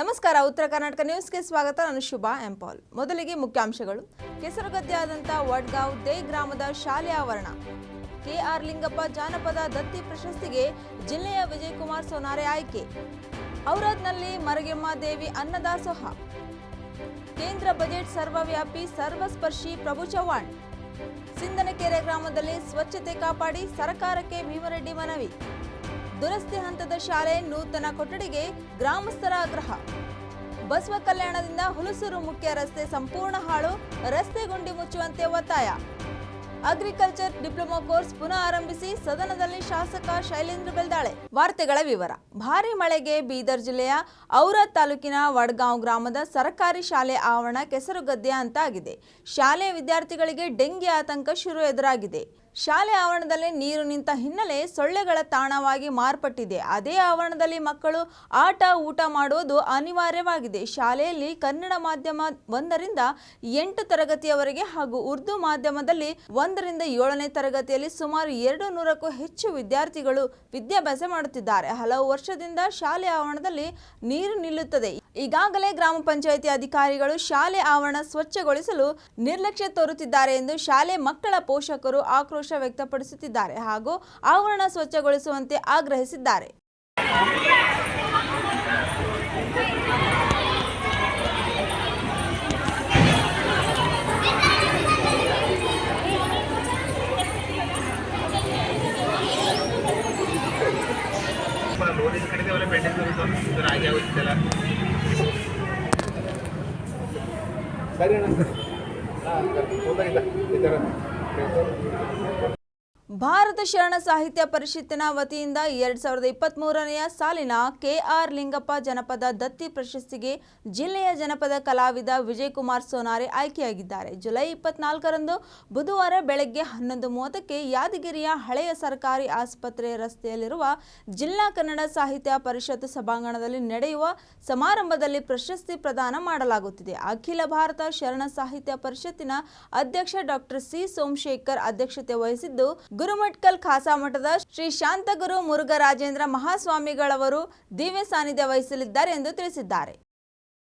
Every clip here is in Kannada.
ನಮಸ್ಕಾರ, ಉತ್ತರ ಕರ್ನಾಟಕ ನ್ಯೂಸ್ಗೆ ಸ್ವಾಗತ. ನಾನು ಶುಭಾ ಎಂಪಾಲ್ ಮೊದಲಿಗೆ ಮುಖ್ಯಾಂಶಗಳು. ಕೆಸರುಗದ್ದೆಯಾದಂಥ ವಡ್ಗಾಂವ್ ದೇ ಗ್ರಾಮದ ಶಾಲೆ ಆವರಣ. ಕೆಆರ್ ಲಿಂಗಪ್ಪ ಜಾನಪದ ದತ್ತಿ ಪ್ರಶಸ್ತಿಗೆ ಜಿಲ್ಲೆಯ ವಿಜಯಕುಮಾರ್ ಸೋನಾರೆ ಆಯ್ಕೆ. ಔರಾದ್ನಲ್ಲಿ ಮರಗೆಮ್ಮ ದೇವಿ ಅನ್ನದಾಸೋಹ. ಕೇಂದ್ರ ಬಜೆಟ್ ಸರ್ವವ್ಯಾಪಿ ಸರ್ವಸ್ಪರ್ಶಿ ಪ್ರಭು ಚವ್ಹಾಣ್. ಸಿಂಧನಕೆರೆ ಗ್ರಾಮದಲ್ಲಿ ಸ್ವಚ್ಛತೆ ಕಾಪಾಡಿ ಸರ್ಕಾರಕ್ಕೆ ಭೀಮರೆಡ್ಡಿ ಮನವಿ. ದುರಸ್ತಿ ಹಂತದ ಶಾಲೆ ನೂತನ ಕೊಠಡಿಗೆ ಗ್ರಾಮಸ್ಥರ ಆಗ್ರಹ. ಬಸವ ಕಲ್ಯಾಣದಿಂದ ಹುಲಸೂರು ಮುಖ್ಯ ರಸ್ತೆ ಸಂಪೂರ್ಣ ಹಾಳು, ರಸ್ತೆ ಗುಂಡಿ ಮುಚ್ಚುವಂತೆ ಒತ್ತಾಯ. ಅಗ್ರಿಕಲ್ಚರ್ ಡಿಪ್ಲೊಮಾ ಕೋರ್ಸ್ ಪುನಃ ಆರಂಭಿಸಿ ಸದನದಲ್ಲಿ ಶಾಸಕ ಶೈಲೇಂದ್ರ ಬೆಲ್ದಾಳೆ ವಾರ್ತೆಗಳ ವಿವರ. ಭಾರಿ ಮಳೆಗೆ ಬೀದರ್ ಜಿಲ್ಲೆಯ ಔರ ತಾಲೂಕಿನ ವಡ್ಗಾಂವ್ ಗ್ರಾಮದ ಸರ್ಕಾರಿ ಶಾಲೆ ಆವರಣ ಕೆಸರುಗದ್ದೆ ಅಂತಾಗಿದೆ. ಶಾಲೆಯ ವಿದ್ಯಾರ್ಥಿಗಳಿಗೆ ಡೆಂಗಿ ಆತಂಕ ಶುರು ಎದುರಾಗಿದೆ. ಶಾಲೆ ಆವರಣದಲ್ಲಿ ನೀರು ನಿಂತ ಹಿನ್ನೆಲೆ ಸೊಳ್ಳೆಗಳ ತಾಣವಾಗಿ ಮಾರ್ಪಟ್ಟಿದೆ. ಅದೇ ಆವರಣದಲ್ಲಿ ಮಕ್ಕಳು ಆಟ, ಊಟ ಮಾಡುವುದು ಅನಿವಾರ್ಯವಾಗಿದೆ. ಶಾಲೆಯಲ್ಲಿ ಕನ್ನಡ ಮಾಧ್ಯಮ ಒಂದರಿಂದ ಎಂಟು ತರಗತಿಯವರೆಗೆ ಹಾಗೂ ಉರ್ದು ಮಾಧ್ಯಮದಲ್ಲಿ ಒಂದರಿಂದ ಏಳನೇ ತರಗತಿಯಲ್ಲಿ ಸುಮಾರು ಎರಡು ನೂರಕ್ಕೂ ಹೆಚ್ಚು ವಿದ್ಯಾರ್ಥಿಗಳು ವಿದ್ಯಾಭ್ಯಾಸ ಮಾಡುತ್ತಿದ್ದಾರೆ. ಹಲವು ವರ್ಷದಿಂದ ಶಾಲೆ ಆವರಣದಲ್ಲಿ ನೀರು ನಿಲ್ಲುತ್ತದೆ. ಈಗಾಗಲೇ ಗ್ರಾಮ ಪಂಚಾಯಿತಿ ಅಧಿಕಾರಿಗಳು ಶಾಲೆ ಆವರಣ ಸ್ವಚ್ಛಗೊಳಿಸಲು ನಿರ್ಲಕ್ಷ್ಯ ತೋರುತ್ತಿದ್ದಾರೆ ಎಂದು ಶಾಲೆ ಮಕ್ಕಳ ಪೋಷಕರು ಆಕ್ರೋಶ ವ್ಯಕ್ತಪಡಿಸುತ್ತಿದ್ದಾರೆ ಹಾಗೂ ಆವರಣ ಸ್ವಚ್ಛಗೊಳಿಸುವಂತೆ ಆಗ್ರಹಿಸಿದ್ದಾರೆ ನೋಡಿದ ಕಡೆಗೆ ಅವರ ಪೆಂಡಿಂಗ್ ಇದು ರಾಗಿ ಆಗುತ್ತಿದ್ದಲ್ಲ ಸರಿ ಅಣ್ಣ ಸರಿ ಹಾಂ ಹೋದಾಗಿಲ್ಲ ಈ ಥರ ಭಾರತ ಶರಣ ಸಾಹಿತ್ಯ ಪರಿಷತ್ತಿನ ವತಿಯಿಂದ ಎರಡ್ ಸಾವಿರದ ಇಪ್ಪತ್ತ್ ಮೂರನೆಯ ಸಾಲಿನ ಕೆಆರ್ ಲಿಂಗಪ್ಪ ಜನಪದ ದತ್ತಿ ಪ್ರಶಸ್ತಿಗೆ ಜಿಲ್ಲೆಯ ಜನಪದ ಕಲಾವಿದ ವಿಜಯಕುಮಾರ್ ಸೋನಾರೆ ಆಯ್ಕೆಯಾಗಿದ್ದಾರೆ. ಜುಲೈ ಇಪ್ಪತ್ನಾಲ್ಕರಂದು ಬುಧವಾರ ಬೆಳಗ್ಗೆ ಹನ್ನೊಂದು ಮೂವತ್ತಕ್ಕೆ ಯಾದಗಿರಿಯ ಹಳೆಯ ಸರ್ಕಾರಿ ಆಸ್ಪತ್ರೆ ರಸ್ತೆಯಲ್ಲಿರುವ ಜಿಲ್ಲಾ ಕನ್ನಡ ಸಾಹಿತ್ಯ ಪರಿಷತ್ ಸಭಾಂಗಣದಲ್ಲಿ ನಡೆಯುವ ಸಮಾರಂಭದಲ್ಲಿ ಪ್ರಶಸ್ತಿ ಪ್ರದಾನ ಮಾಡಲಾಗುತ್ತಿದೆ. ಅಖಿಲ ಭಾರತ ಶರಣ ಸಾಹಿತ್ಯ ಪರಿಷತ್ತಿನ ಅಧ್ಯಕ್ಷ ಡಾಕ್ಟರ್ ಸಿ ಸೋಮಶೇಖರ್ ಅಧ್ಯಕ್ಷತೆ ವಹಿಸಿದ್ದು ಗುರುಮಟ್ಕಲ್ ಖಾಸಾ ಮಠದ ಶ್ರೀ ಶಾಂತಗುರು ಮುರುಘರಾಜೇಂದ್ರ ಮಹಾಸ್ವಾಮಿಗಳವರು ದಿವ್ಯ ಸಾನ್ನಿಧ್ಯ ವಹಿಸಲಿದ್ದಾರೆ ಎಂದು ತಿಳಿಸಿದ್ದಾರೆ.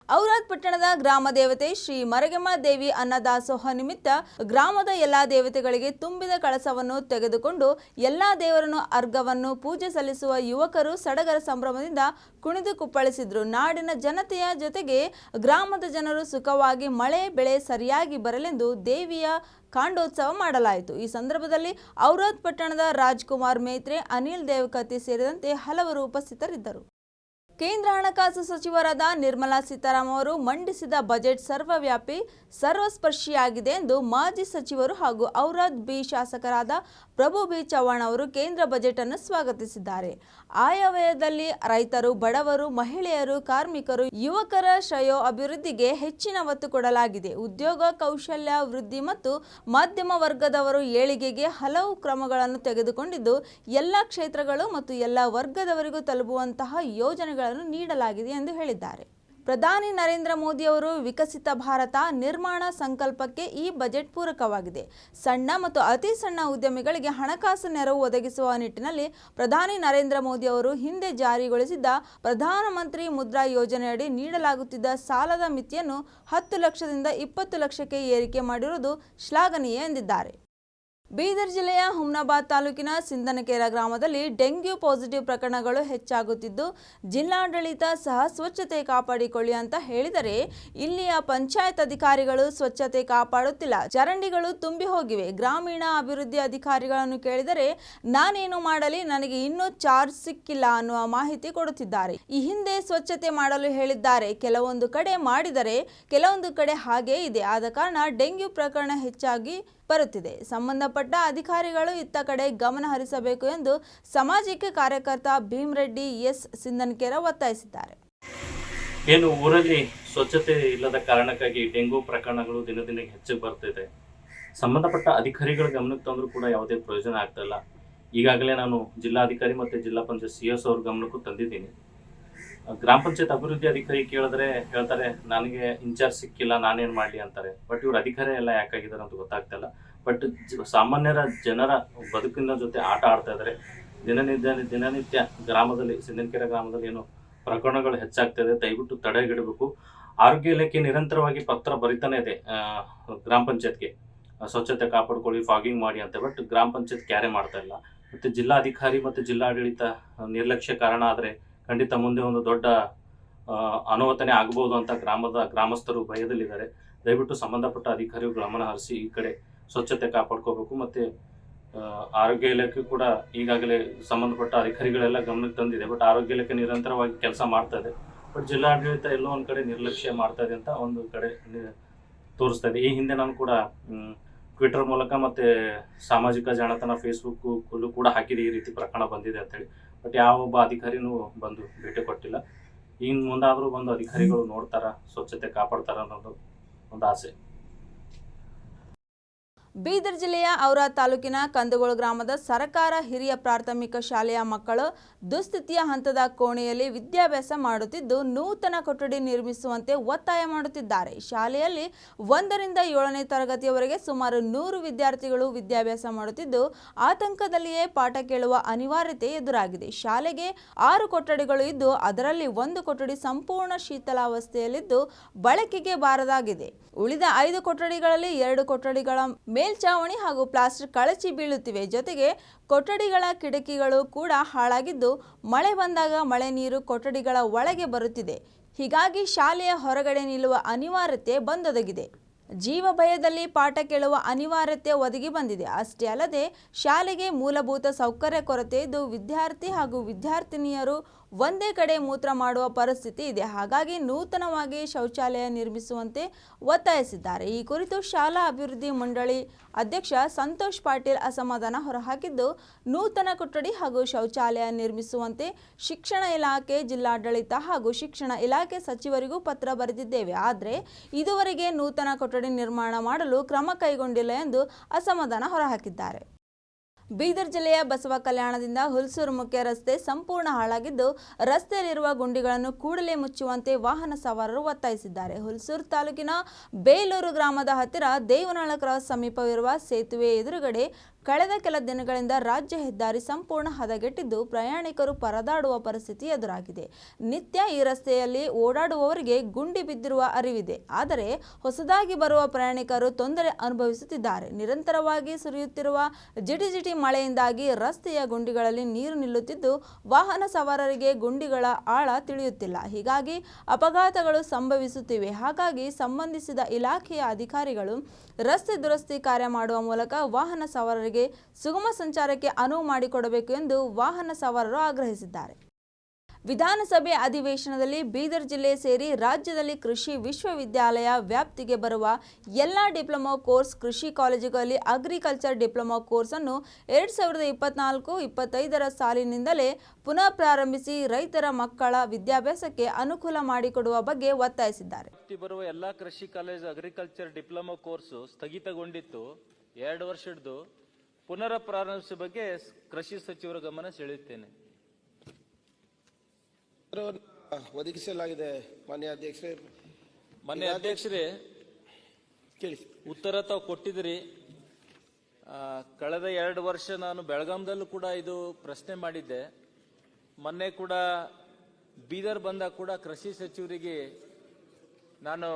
ಔರಾದ್ ಪಟ್ಟಣದ ಗ್ರಾಮ ದೇವತೆ ಶ್ರೀ ಮರಗೆಮ್ಮ ದೇವಿ ಅನ್ನದಾಸೋಹ ನಿಮಿತ್ತ ಗ್ರಾಮದ ಎಲ್ಲಾ ದೇವತೆಗಳಿಗೆ ತುಂಬಿದ ಕಳಸವನ್ನು ತೆಗೆದುಕೊಂಡು ಎಲ್ಲಾ ದೇವರನ್ನು ಅರ್ಘವನ್ನು ಪೂಜೆ ಸಲ್ಲಿಸುವ ಯುವಕರು ಸಡಗರ ಸಂಭ್ರಮದಿಂದ ಕುಣಿದು ಕುಪ್ಪಳಿಸಿದ್ರು. ನಾಡಿನ ಜನತೆಯ ಜೊತೆಗೆ ಗ್ರಾಮದ ಜನರು ಸುಖವಾಗಿ ಮಳೆ, ಬೆಳೆ ಸರಿಯಾಗಿ ಬರಲೆಂದು ದೇವಿಯ ಕಾಂಡೋತ್ಸವ ಮಾಡಲಾಯಿತು. ಈ ಸಂದರ್ಭದಲ್ಲಿ ಔರಾದ್ ಪಟ್ಟಣದ ರಾಜ್ಕುಮಾರ್ ಮೇತ್ರೆ, ಅನಿಲ್ ದೇವಕತಿ ಸೇರಿದಂತೆ ಹಲವರು ಉಪಸ್ಥಿತರಿದ್ದರು. ಕೇಂದ್ರ ಹಣಕಾಸು ಸಚಿವರಾದ ನಿರ್ಮಲಾ ಸೀತಾರಾಮ್ ಅವರು ಮಂಡಿಸಿದ ಬಜೆಟ್ ಸರ್ವವ್ಯಾಪಿ, ಸರ್ವಸ್ಪರ್ಶಿಯಾಗಿದೆ ಎಂದು ಮಾಜಿ ಸಚಿವರು ಹಾಗೂ ಔರಾದ್ ಬಿ ಶಾಸಕರಾದ ಪ್ರಭು ಬಿ ಚವ್ಹಾಣ್ ಅವರು ಕೇಂದ್ರ ಬಜೆಟ್ ಅನ್ನು ಸ್ವಾಗತಿಸಿದ್ದಾರೆ. ಆಯವ್ಯಯದಲ್ಲಿ ರೈತರು, ಬಡವರು, ಮಹಿಳೆಯರು, ಕಾರ್ಮಿಕರು, ಯುವಕರ ಶ್ರೇಯೋ ಅಭಿವೃದ್ಧಿಗೆ ಹೆಚ್ಚಿನ ಒತ್ತು ಕೊಡಲಾಗಿದೆ. ಉದ್ಯೋಗ ಕೌಶಲ್ಯ ವೃದ್ಧಿ ಮತ್ತು ಮಧ್ಯಮ ವರ್ಗದವರು ಏಳಿಗೆಗೆ ಹಲವು ಕ್ರಮಗಳನ್ನು ತೆಗೆದುಕೊಂಡಿದ್ದು, ಎಲ್ಲ ಕ್ಷೇತ್ರಗಳು ಮತ್ತು ಎಲ್ಲ ವರ್ಗದವರಿಗೂ ತಲುಪುವಂತಹ ನೀಡಲಾಗಿದೆ ಎಂದು ಹೇಳಿದ್ದಾರೆ. ಪ್ರಧಾನಿ ನರೇಂದ್ರ ಮೋದಿ ಅವರು ವಿಕಸಿತ ಭಾರತ ನಿರ್ಮಾಣ ಸಂಕಲ್ಪಕ್ಕೆ ಈ ಬಜೆಟ್ ಪೂರಕವಾಗಿದೆ. ಸಣ್ಣ ಮತ್ತು ಅತಿ ಸಣ್ಣ ಉದ್ಯಮಿಗಳಿಗೆ ಹಣಕಾಸು ನೆರವು ಒದಗಿಸುವ ನಿಟ್ಟಿನಲ್ಲಿ ಪ್ರಧಾನಿ ನರೇಂದ್ರ ಮೋದಿ ಅವರು ಹಿಂದೆ ಜಾರಿಗೊಳಿಸಿದ್ದ ಪ್ರಧಾನಮಂತ್ರಿ ಮುದ್ರಾ ಯೋಜನೆಯಡಿ ನೀಡಲಾಗುತ್ತಿದ್ದ ಸಾಲದ ಮಿತಿಯನ್ನು ಹತ್ತು ಲಕ್ಷದಿಂದ ಇಪ್ಪತ್ತು ಲಕ್ಷಕ್ಕೆ ಏರಿಕೆ ಮಾಡಿರುವುದು ಶ್ಲಾಘನೀಯ ಎಂದಿದ್ದಾರೆ. ಬೀದರ್ ಜಿಲ್ಲೆಯ ಹುಮ್ನಾಬಾದ್ ತಾಲೂಕಿನ ಸಿಂಧನಕೇರ ಗ್ರಾಮದಲ್ಲಿ ಡೆಂಗ್ಯೂ ಪಾಸಿಟಿವ್ ಪ್ರಕರಣಗಳು ಹೆಚ್ಚಾಗುತ್ತಿದ್ದು, ಜಿಲ್ಲಾಡಳಿತ ಸಹ ಸ್ವಚ್ಛತೆ ಕಾಪಾಡಿಕೊಳ್ಳಿ ಅಂತ ಹೇಳಿದರೆ ಇಲ್ಲಿಯ ಪಂಚಾಯತ್ ಅಧಿಕಾರಿಗಳು ಸ್ವಚ್ಛತೆ ಕಾಪಾಡುತ್ತಿಲ್ಲ. ಚರಂಡಿಗಳು ತುಂಬಿ ಹೋಗಿವೆ. ಗ್ರಾಮೀಣ ಅಭಿವೃದ್ಧಿ ಅಧಿಕಾರಿಗಳನ್ನು ಕೇಳಿದರೆ, ನಾನೇನು ಮಾಡಲಿ, ನನಗೆ ಇನ್ನೂ ಚಾರ್ಜ್ ಸಿಕ್ಕಿಲ್ಲ ಅನ್ನುವ ಮಾಹಿತಿ ಕೊಡುತ್ತಿದ್ದಾರೆ. ಈ ಹಿಂದೆ ಸ್ವಚ್ಛತೆ ಮಾಡಲು ಹೇಳಿದ್ದಾರೆ. ಕೆಲವೊಂದು ಕಡೆ ಮಾಡಿದರೆ, ಕೆಲವೊಂದು ಕಡೆ ಹಾಗೇ ಇದೆ. ಆದ ಕಾರಣ ಡೆಂಗ್ಯೂ ಪ್ರಕರಣ ಹೆಚ್ಚಾಗಿ ಬರುತ್ತಿದೆ. ಸಂಬಂಧಪಟ್ಟ ಅಧಿಕಾರಿಗಳು ಇತ್ತ ಕಡೆ ಗಮನ ಹರಿಸಬೇಕು ಎಂದು ಸಾಮಾಜಿಕ ಕಾರ್ಯಕರ್ತ ಭೀಮರೆಡ್ಡಿ ಎಸ್. ಸಿಂದನ್ಕೇರ ಒತ್ತಾಯಿಸಿದ್ದಾರೆ. ಏನು ಊರಲ್ಲಿ ಸ್ವಚ್ಛತೆ ಇಲ್ಲದ ಕಾರಣಕ್ಕಾಗಿ ಡೆಂಗು ಪ್ರಕರಣಗಳು ದಿನ ದಿನಕ್ಕೆ ಹೆಚ್ಚು ಬರ್ತಿದೆ. ಸಂಬಂಧಪಟ್ಟ ಅಧಿಕಾರಿಗಳ ಗಮನಕ್ಕೆ ತಂದರೂ ಕೂಡ ಯಾವುದೇ ಪ್ರಯೋಜನ ಆಗ್ತಾ ಇಲ್ಲ. ಈಗಾಗಲೇ ನಾನು ಜಿಲ್ಲಾಧಿಕಾರಿ ಮತ್ತು ಜಿಲ್ಲಾ ಪಂಚಾಯತ್ ಸಿ ಎಸ್ ಅವ್ರ ಗಮನಕ್ಕೂ ತಂದಿದ್ದೀನಿ. ಗ್ರಾಮ ಪಂಚಾಯತ್ ಅಭಿವೃದ್ಧಿ ಅಧಿಕಾರಿ ಕೇಳಿದ್ರೆ ಹೇಳ್ತಾರೆ, ನನಗೆ ಇನ್ಚಾರ್ಜ್ ಸಿಕ್ಕಿಲ್ಲ, ನಾನೇನು ಮಾಡಲಿ ಅಂತಾರೆ. ಬಟ್ ಇವ್ರ ಅಧಿಕಾರ ಎಲ್ಲ ಯಾಕಾಗಿದ್ದಾರೆ ಅಂತ ಗೊತ್ತಾಗ್ತಿಲ್ಲ ಬಟ್ ಸಾಮಾನ್ಯರ ಜನರ ಬದುಕಿನ ಜೊತೆ ಆಟ ಆಡ್ತಾ ಇದ್ದಾರೆ. ದಿನನಿತ್ಯ ದಿನನಿತ್ಯ ಗ್ರಾಮದಲ್ಲಿ, ಸಿಂಧನಕೆರೆ ಗ್ರಾಮದಲ್ಲಿ ಏನು ಪ್ರಕರಣಗಳು ಹೆಚ್ಚಾಗ್ತಿದೆ ದಯವಿಟ್ಟು ತಡೆಗಿಡಬೇಕು. ಆರೋಗ್ಯ ಇಲಾಖೆ ನಿರಂತರವಾಗಿ ಪತ್ರ ಬರಿತಾನೆ ಇದೆ ಗ್ರಾಮ ಪಂಚಾಯತ್ಗೆ. ಸ್ವಚ್ಛತೆ ಕಾಪಾಡ್ಕೊಳ್ಳಿ, ಫಾಗಿಂಗ್ ಮಾಡಿ ಅಂತ. ಬಟ್ ಗ್ರಾಮ ಪಂಚಾಯತ್ ಕ್ಯಾರೆ ಮಾಡ್ತಾ ಇಲ್ಲ. ಮತ್ತು ಜಿಲ್ಲಾಧಿಕಾರಿ ಮತ್ತು ಜಿಲ್ಲಾಡಳಿತ ನಿರ್ಲಕ್ಷ್ಯ ಕಾರಣ ಆದರೆ ಖಂಡಿತ ಮುಂದೆ ಒಂದು ದೊಡ್ಡ ಅನುವತನೆ ಆಗಬಹುದು ಅಂತ ಗ್ರಾಮದ ಗ್ರಾಮಸ್ಥರು ಭಯದಲ್ಲಿದ್ದಾರೆ. ದಯವಿಟ್ಟು ಸಂಬಂಧಪಟ್ಟ ಅಧಿಕಾರಿಗಳು ಗಮನ ಹರಿಸಿ ಈ ಕಡೆ ಸ್ವಚ್ಛತೆ ಕಾಪಾಡ್ಕೋಬೇಕು ಮತ್ತು ಆರೋಗ್ಯ ಇಲಾಖೆ ಕೂಡ ಈಗಾಗಲೇ ಸಂಬಂಧಪಟ್ಟ ಅಧಿಕಾರಿಗಳೆಲ್ಲ ಗಮನಕ್ಕೆ ತಂದಿದೆ. ಬಟ್ ಆರೋಗ್ಯ ಇಲಾಖೆ ನಿರಂತರವಾಗಿ ಕೆಲಸ ಮಾಡ್ತಾ ಇದೆ. ಬಟ್ ಜಿಲ್ಲಾಡಳಿತ ಎಲ್ಲೋ ಒಂದು ಕಡೆ ನಿರ್ಲಕ್ಷ್ಯ ಮಾಡ್ತಾ ಇದೆ ಅಂತ ಒಂದು ಕಡೆ ತೋರಿಸ್ತಾ ಇದೆ. ಈ ಹಿಂದೆ ನಾನು ಕೂಡ ಟ್ವಿಟರ್ ಮೂಲಕ ಮತ್ತು ಸಾಮಾಜಿಕ ಜಾಲತಾಣ ಫೇಸ್ಬುಕ್ ಕೂಡ ಹಾಕಿದೆ. ಈ ರೀತಿ ಪ್ರಕರಣ ಬಂದಿದೆ ಅಂತೇಳಿ. ಬಟ್ ಯಾವ ಒಬ್ಬ ಅಧಿಕಾರಿನೂ ಬಂದು ಭೇಟಿ ಕೊಟ್ಟಿಲ್ಲ. ಇನ್ನು ಮುಂದಾದರೂ ಬಂದು ಅಧಿಕಾರಿಗಳು ನೋಡ್ತಾರ, ಸ್ವಚ್ಛತೆ ಕಾಪಾಡ್ತಾರ ಅನ್ನೋದು ಒಂದು ಆಸೆ. ಬೀದರ್ ಜಿಲ್ಲೆಯ ಔರಾ ತಾಲೂಕಿನ ಕಂದಗೋಳ ಗ್ರಾಮದ ಸರಕಾರ ಹಿರಿಯ ಪ್ರಾಥಮಿಕ ಶಾಲೆಯ ಮಕ್ಕಳು ದುಸ್ಥಿತಿಯ ಹಂತದ ಕೋಣೆಯಲ್ಲಿ ವಿದ್ಯಾಭ್ಯಾಸ ಮಾಡುತ್ತಿದ್ದು, ನೂತನ ಕೊಠಡಿ ನಿರ್ಮಿಸುವಂತೆ ಒತ್ತಾಯ ಮಾಡುತ್ತಿದ್ದಾರೆ. ಶಾಲೆಯಲ್ಲಿ ಒಂದರಿಂದ ಏಳನೇ ತರಗತಿಯವರೆಗೆ ಸುಮಾರು ನೂರು ವಿದ್ಯಾರ್ಥಿಗಳು ವಿದ್ಯಾಭ್ಯಾಸ ಮಾಡುತ್ತಿದ್ದು, ಆತಂಕದಲ್ಲಿಯೇ ಪಾಠ ಕೇಳುವ ಅನಿವಾರ್ಯತೆ ಎದುರಾಗಿದೆ. ಶಾಲೆಗೆ ಆರು ಕೊಠಡಿಗಳು ಇದ್ದು, ಅದರಲ್ಲಿ ಒಂದು ಕೊಠಡಿ ಸಂಪೂರ್ಣ ಶೀತಲಾವಸ್ಥೆಯಲ್ಲಿದ್ದು, ಬಳಕೆಗೆ ಬಾರದಾಗಿದೆ. ಉಳಿದ ಐದು ಕೊಠಡಿಗಳಲ್ಲಿ ಎರಡು ಕೊಠಡಿಗಳ ಮೇಲ್ಚಾವಣಿ ಹಾಗೂ ಪ್ಲಾಸ್ಟರ್ ಕಳಚಿ ಬೀಳುತ್ತಿವೆ. ಜೊತೆಗೆ ಕೊಠಡಿಗಳ ಕಿಟಕಿಗಳು ಕೂಡ ಹಾಳಾಗಿದ್ದು, ಮಳೆ ಬಂದಾಗ ಮಳೆ ನೀರು ಕೊಠಡಿಗಳ ಒಳಗೆ ಬರುತ್ತಿದೆ. ಹೀಗಾಗಿ ಶಾಲೆಯ ಹೊರಗಡೆ ನಿಲ್ಲುವ ಅನಿವಾರ್ಯತೆ ಬಂದೊದಗಿದೆ. ಜೀವ ಭಯದಲ್ಲಿ ಪಾಠ ಕೇಳುವ ಅನಿವಾರ್ಯತೆ ಒದಗಿ ಬಂದಿದೆ. ಅಷ್ಟೇ ಅಲ್ಲದೆ ಶಾಲೆಗೆ ಮೂಲಭೂತ ಸೌಕರ್ಯ ಕೊರತೆ ಇದ್ದು, ವಿದ್ಯಾರ್ಥಿ ಹಾಗೂ ವಿದ್ಯಾರ್ಥಿನಿಯರು ಒಂದೇ ಕಡೆ ಮೂತ್ರ ಮಾಡುವ ಪರಿಸ್ಥಿತಿ ಇದೆ. ಹಾಗಾಗಿ ನೂತನವಾಗಿ ಶೌಚಾಲಯ ನಿರ್ಮಿಸುವಂತೆ ಒತ್ತಾಯಿಸಿದ್ದಾರೆ. ಈ ಕುರಿತು ಶಾಲಾ ಅಭಿವೃದ್ಧಿ ಮಂಡಳಿ ಅಧ್ಯಕ್ಷ ಸಂತೋಷ್ ಪಾಟೀಲ್ ಅಸಮಾಧಾನ ಹೊರಹಾಕಿದ್ದು, ನೂತನ ಕೊಠಡಿ ಹಾಗೂ ಶೌಚಾಲಯ ನಿರ್ಮಿಸುವಂತೆ ಶಿಕ್ಷಣ ಇಲಾಖೆ, ಜಿಲ್ಲಾಡಳಿತ ಹಾಗೂ ಶಿಕ್ಷಣ ಇಲಾಖೆ ಸಚಿವರಿಗೂ ಪತ್ರ ಬರೆದಿದ್ದೇವೆ. ಆದರೆ ಇದುವರೆಗೆ ನೂತನ ಕೊಠಡಿ ನಿರ್ಮಾಣ ಮಾಡಲು ಕ್ರಮ ಕೈಗೊಂಡಿಲ್ಲ ಎಂದು ಅಸಮಾಧಾನ ಹೊರಹಾಕಿದ್ದಾರೆ. ಬೀದರ್ ಜಿಲ್ಲೆಯ ಬಸವ ಕಲ್ಯಾಣದಿಂದ ಹುಲ್ಸೂರು ಮುಖ್ಯ ರಸ್ತೆ ಸಂಪೂರ್ಣ ಹಾಳಾಗಿದ್ದು, ರಸ್ತೆಯಲ್ಲಿರುವ ಗುಂಡಿಗಳನ್ನು ಕೂಡಲೇ ಮುಚ್ಚುವಂತೆ ವಾಹನ ಸವಾರರು ಒತ್ತಾಯಿಸಿದ್ದಾರೆ. ಹುಲ್ಸೂರು ತಾಲೂಕಿನ ಬೇಲೂರು ಗ್ರಾಮದ ಹತ್ತಿರ ದೇವನಾಳ ಕ್ರಾಸ್ ಸಮೀಪವಿರುವ ಸೇತುವೆ ಎದುರುಗಡೆ ಕಳೆದ ಕೆಲ ದಿನಗಳಿಂದ ರಾಜ್ಯ ಹೆದ್ದಾರಿ ಸಂಪೂರ್ಣ ಹದಗೆಟ್ಟಿದ್ದು ಪ್ರಯಾಣಿಕರು ಪರದಾಡುವ ಪರಿಸ್ಥಿತಿ ಎದುರಾಗಿದೆ. ನಿತ್ಯ ಈ ರಸ್ತೆಯಲ್ಲಿ ಓಡಾಡುವವರಿಗೆ ಗುಂಡಿ ಬಿದ್ದಿರುವ ಅರಿವಿದೆ. ಆದರೆ ಹೊಸದಾಗಿ ಬರುವ ಪ್ರಯಾಣಿಕರು ತೊಂದರೆ ಅನುಭವಿಸುತ್ತಿದ್ದಾರೆ. ನಿರಂತರವಾಗಿ ಸುರಿಯುತ್ತಿರುವ ಜಿಟಿಜಿಟಿ ಮಳೆಯಿಂದಾಗಿ ರಸ್ತೆಯ ಗುಂಡಿಗಳಲ್ಲಿ ನೀರು ನಿಲ್ಲುತ್ತಿದ್ದು, ವಾಹನ ಸವಾರರಿಗೆ ಗುಂಡಿಗಳ ಆಳ ತಿಳಿಯುತ್ತಿಲ್ಲ. ಹೀಗಾಗಿ ಅಪಘಾತಗಳು ಸಂಭವಿಸುತ್ತಿವೆ. ಹಾಗಾಗಿ ಸಂಬಂಧಿಸಿದ ಇಲಾಖೆಯ ಅಧಿಕಾರಿಗಳು ರಸ್ತೆ ದುರಸ್ತಿ ಕಾರ್ಯ ಮಾಡುವ ಮೂಲಕ ವಾಹನ ಸವಾರರಿಗೆ ಸುಗಮ ಸಂಚಾರಕ್ಕೆ ಅನುವು ಮಾಡಿಕೊಡಬೇಕು ಎಂದು ವಾಹನ ಸವಾರರು ಆಗ್ರಹಿಸಿದ್ದಾರೆ. ವಿಧಾನಸಭೆ ಅಧಿವೇಶನದಲ್ಲಿ ಬೀದರ್ ಜಿಲ್ಲೆ ಸೇರಿ ರಾಜ್ಯದಲ್ಲಿ ಕೃಷಿ ವಿಶ್ವವಿದ್ಯಾಲಯ ವ್ಯಾಪ್ತಿಗೆ ಬರುವ ಎಲ್ಲ ಡಿಪ್ಲೊಮಾ ಕೋರ್ಸ್ ಕೃಷಿ ಕಾಲೇಜುಗಳಲ್ಲಿ ಅಗ್ರಿಕಲ್ಚರ್ ಡಿಪ್ಲೊಮಾ ಕೋರ್ಸ್ ಅನ್ನು ಎರಡ್ ಸಾವಿರದ ಇಪ್ಪತ್ನಾಲ್ಕು ಇಪ್ಪತ್ತೈದರ ಸಾಲಿನಿಂದಲೇ ಪುನಃ ಪ್ರಾರಂಭಿಸಿ ರೈತರ ಮಕ್ಕಳ ವಿದ್ಯಾಭ್ಯಾಸಕ್ಕೆ ಅನುಕೂಲ ಮಾಡಿಕೊಡುವ ಬಗ್ಗೆ ಒತ್ತಾಯಿಸಿದ್ದಾರೆ. ಬರುವ ಎಲ್ಲ ಕೃಷಿ ಕಾಲೇಜ್ ಅಗ್ರಿಕಲ್ಚರ್ ಡಿಪ್ಲೊಮಾ ಕೋರ್ಸ್ ಸ್ಥಗಿತಗೊಂಡಿತ್ತು. ಎರಡು ವರ್ಷ ಹಿಡಿದು ಪುನರ ಪ್ರಾರಂಭಿಸುವ ಬಗ್ಗೆ ಕೃಷಿ ಸಚಿವರ ಗಮನ ಸೆಳೆಯುತ್ತೇನೆ. ಒದಗಿಸಲಾಗಿದೆ ಮಾನ್ಯ ಅಧ್ಯಕ್ಷರೇ. ಮೊನ್ನೆ ಅಧ್ಯಕ್ಷರೇ ಕೇಳಿ. ಉತ್ತರ ತಾವು ಕೊಟ್ಟಿದ್ರಿ ಕಳೆದ ಎರಡು ವರ್ಷ ನಾನು ಬೆಳಗಾಂದಲ್ಲೂ ಕೂಡ ಇದು ಪ್ರಶ್ನೆ ಮಾಡಿದ್ದೆ. ಮೊನ್ನೆ ಕೂಡ ಬೀದರ್ ಬಂದಾಗ ಕೂಡ ಕೃಷಿ ಸಚಿವರಿಗೆ ನಾನು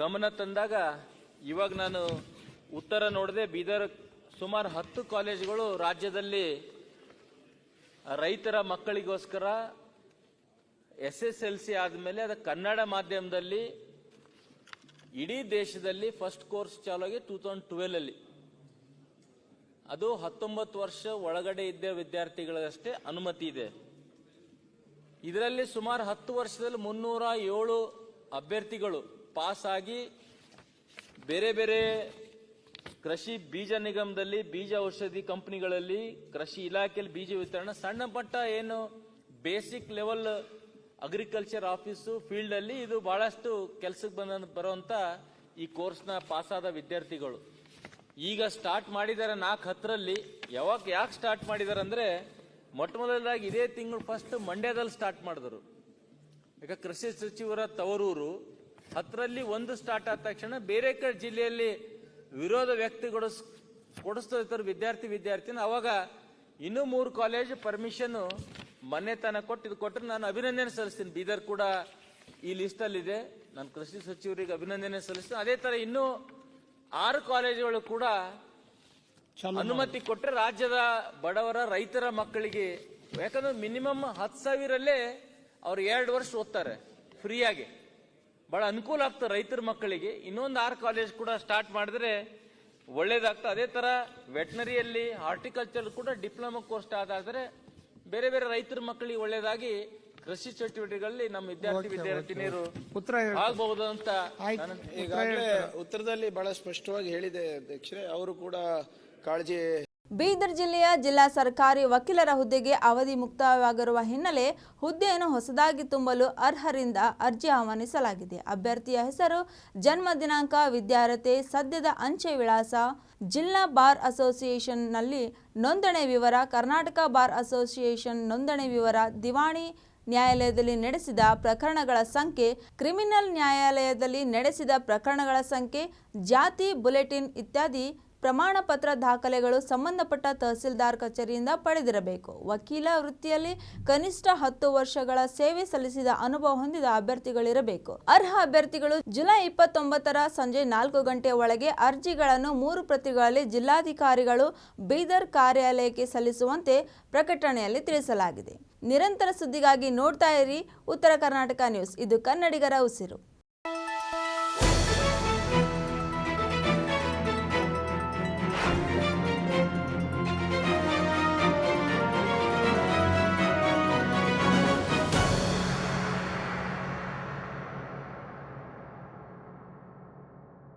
ಗಮನ ತಂದಾಗ ಇವಾಗ ನಾನು ಉತ್ತರ ನೋಡದೆ ಬೀದರ್ ಸುಮಾರು ಹತ್ತು ಕಾಲೇಜುಗಳು ರಾಜ್ಯದಲ್ಲಿ ರೈತರ ಮಕ್ಕಳಿಗೋಸ್ಕರ ಎಸ್ ಎಸ್ ಎಲ್ ಸಿ ಆದಮೇಲೆ ಅದು ಕನ್ನಡ ಮಾಧ್ಯಮದಲ್ಲಿ ಇಡೀ ದೇಶದಲ್ಲಿ ಫಸ್ಟ್ ಕೋರ್ಸ್ ಚಾಲುವಾಗಿ ಟೂ ತೌಸಂಡ್ ಟ್ವೆಲ್ ಅಲ್ಲಿ ಅದು ಹತ್ತೊಂಬತ್ತು ವರ್ಷ ಒಳಗಡೆ ಇದ್ದ ವಿದ್ಯಾರ್ಥಿಗಳಿಗಷ್ಟೇ ಅನುಮತಿ ಇದೆ. ಇದರಲ್ಲಿ ಸುಮಾರು ಹತ್ತು ವರ್ಷದಲ್ಲಿ ಮುನ್ನೂರ ಏಳು ಅಭ್ಯರ್ಥಿಗಳು ಪಾಸ್ ಆಗಿ ಬೇರೆ ಬೇರೆ ಕೃಷಿ ಬೀಜ ನಿಗಮದಲ್ಲಿ ಬೀಜ ಔಷಧಿ ಕಂಪನಿಗಳಲ್ಲಿ ಕೃಷಿ ಇಲಾಖೆಯಲ್ಲಿ ಬೀಜ ವಿತರಣೆ. ಸಣ್ಣ ಮಟ್ಟ ಏನು basic level agriculture office field ಅಲ್ಲಿ ಇದು ಬಹಳಷ್ಟು ಕೆಲಸಕ್ಕೆ ಬಂದ ಬರುವಂತ ಈ ಕೋರ್ಸ್ನ ಪಾಸ್ ಆದ ವಿದ್ಯಾರ್ಥಿಗಳು. ಈಗ ಸ್ಟಾರ್ಟ್ ಮಾಡಿದ್ದಾರೆ ನಾಲ್ಕು ಹತ್ತರಲ್ಲಿ. ಯಾವಾಗ ಯಾಕೆ ಸ್ಟಾರ್ಟ್ ಮಾಡಿದಾರೆ ಅಂದ್ರೆ ಮೊಟ್ಟ ಮೊದಲಾಗಿ ಇದೇ ತಿಂಗಳು ಫಸ್ಟ್ ಮಂಡ್ಯದಲ್ಲಿ ಸ್ಟಾರ್ಟ್ ಮಾಡಿದ್ರು. ಈಗ ಕೃಷಿ ಸಚಿವರ ತವರೂರು ಹತ್ತರಲ್ಲಿ ಒಂದು ಸ್ಟಾರ್ಟ್ ಆದ ತಕ್ಷಣ ಬೇರೆ ಕಡೆ ಜಿಲ್ಲೆಯಲ್ಲಿ ವಿರೋಧ ವ್ಯಕ್ತಿಗಳು ಕೊಡಿಸ್ತಾ ಇರ್ತಾರೆ ವಿದ್ಯಾರ್ಥಿ ವಿದ್ಯಾರ್ಥಿನ ಅವಾಗ ಇನ್ನೂ ಮೂರು ಕಾಲೇಜ್ ಪರ್ಮಿಷನ್ ಮನೆತನ ಕೊಟ್ಟು ಇದು ಕೊಟ್ಟರೆ ನಾನು ಅಭಿನಂದನೆ ಸಲ್ಲಿಸ್ತೀನಿ. ಬೀದರ್ ಕೂಡ ಈ ಲಿಸ್ಟಲ್ಲಿದೆ ನಾನು ಕೃಷಿ ಸಚಿವರಿಗೆ ಅಭಿನಂದನೆ ಸಲ್ಲಿಸ್ತೀನಿ. ಅದೇ ಥರ ಇನ್ನೂ ಆರು ಕಾಲೇಜುಗಳು ಕೂಡ ಅನುಮತಿ ಕೊಟ್ಟರೆ ರಾಜ್ಯದ ಬಡವರ ರೈತರ ಮಕ್ಕಳಿಗೆ ಯಾಕಂದ್ರೆ ಮಿನಿಮಮ್ ಹತ್ತು ಸಾವಿರಲ್ಲೇ ಅವ್ರು ಎರಡು ವರ್ಷ ಓದ್ತಾರೆ ಫ್ರೀಯಾಗಿ ಬಹಳ ಅನುಕೂಲ ಆಗ್ತದೆ ರೈತರ ಮಕ್ಕಳಿಗೆ. ಇನ್ನೊಂದು ಆರು ಕಾಲೇಜ್ ಕೂಡ ಸ್ಟಾರ್ಟ್ ಮಾಡಿದ್ರೆ ಒಳ್ಳೇದಾಗ್ತದೆ. ಅದೇ ತರ ವೆಟ್ನರಿಯಲ್ಲಿ ಹಾರ್ಟಿಕಲ್ಚರ್ ಕೂಡ ಡಿಪ್ಲೊಮಾ ಕೋರ್ಸ್ ಸ್ಟಾರ್ಟ್ ಆದರೆ ಬೇರೆ ಬೇರೆ ರೈತರ ಮಕ್ಕಳಿಗೆ ಒಳ್ಳೇದಾಗಿ ಕೃಷಿ ಚಟುವಟಿಕೆಗಳಲ್ಲಿ ನಮ್ಮ ವಿದ್ಯಾರ್ಥಿ ವಿದ್ಯಾರ್ಥಿನಿಯರು ಆಗಬಹುದು ಅಂತ ಈಗಾಗಲೇ ಉತ್ತರದಲ್ಲಿ ಬಹಳ ಸ್ಪಷ್ಟವಾಗಿ ಹೇಳಿದೆ ಅಧ್ಯಕ್ಷರೇ. ಅವರು ಕೂಡ ಕಾಳಜಿ ಬೀದರ್ ಜಿಲ್ಲೆಯ ಜಿಲ್ಲಾ ಸರ್ಕಾರಿ ವಕೀಲರ ಹುದ್ದೆಗೆ ಅವಧಿ ಮುಕ್ತವಾಗಿರುವ ಹಿನ್ನೆಲೆ ಹುದ್ದೆಯನ್ನು ಹೊಸದಾಗಿ ತುಂಬಲು ಅರ್ಹರಿಂದ ಅರ್ಜಿ ಆಹ್ವಾನಿಸಲಾಗಿದೆ. ಅಭ್ಯರ್ಥಿಯ ಹೆಸರು, ಜನ್ಮ ದಿನಾಂಕ, ವಿದ್ಯಾರ್ಹತೆ, ಸದ್ಯದ ಅಂಚೆ ವಿಳಾಸ, ಜಿಲ್ಲಾ ಬಾರ್ ಅಸೋಸಿಯೇಷನ್ನಲ್ಲಿ ನೋಂದಣಿ ವಿವರ, ಕರ್ನಾಟಕ ಬಾರ್ ಅಸೋಸಿಯೇಷನ್ ನೋಂದಣಿ ವಿವರ, ದಿವಾಣಿ ನ್ಯಾಯಾಲಯದಲ್ಲಿ ನಡೆಸಿದ ಪ್ರಕರಣಗಳ ಸಂಖ್ಯೆ, ಕ್ರಿಮಿನಲ್ ನ್ಯಾಯಾಲಯದಲ್ಲಿ ನಡೆಸಿದ ಪ್ರಕರಣಗಳ ಸಂಖ್ಯೆ, ಜಾತಿ ಬುಲೆಟಿನ್ ಇತ್ಯಾದಿ ಪ್ರಮಾಣ ಪತ್ರ ದಾಖಲೆಗಳು ಸಂಬಂಧಪಟ್ಟ ತಹಸೀಲ್ದಾರ್ ಕಚೇರಿಯಿಂದ ಪಡೆದಿರಬೇಕು. ವಕೀಲ ವೃತ್ತಿಯಲ್ಲಿ ಕನಿಷ್ಠ ಹತ್ತು ವರ್ಷಗಳ ಸೇವೆ ಸಲ್ಲಿಸಿದ ಅನುಭವ ಹೊಂದಿದ ಅಭ್ಯರ್ಥಿಗಳಿರಬೇಕು. ಅರ್ಹ ಅಭ್ಯರ್ಥಿಗಳು ಜುಲೈ ಇಪ್ಪತ್ತೊಂಬತ್ತರ ಸಂಜೆ ನಾಲ್ಕು ಗಂಟೆಯ ಒಳಗೆ ಅರ್ಜಿಗಳನ್ನು ಮೂರು ಪ್ರತಿಗಳಲ್ಲಿ ಜಿಲ್ಲಾಧಿಕಾರಿಗಳು ಬೀದರ್ ಕಾರ್ಯಾಲಯಕ್ಕೆ ಸಲ್ಲಿಸುವಂತೆ ಪ್ರಕಟಣೆಯಲ್ಲಿ ತಿಳಿಸಲಾಗಿದೆ. ನಿರಂತರ ಸುದ್ದಿಗಾಗಿ ನೋಡ್ತಾ ಇರಿ. ಉತ್ತರ ಕರ್ನಾಟಕ ನ್ಯೂಸ್. ಇದು ಕನ್ನಡಿಗರ ಉಸಿರು.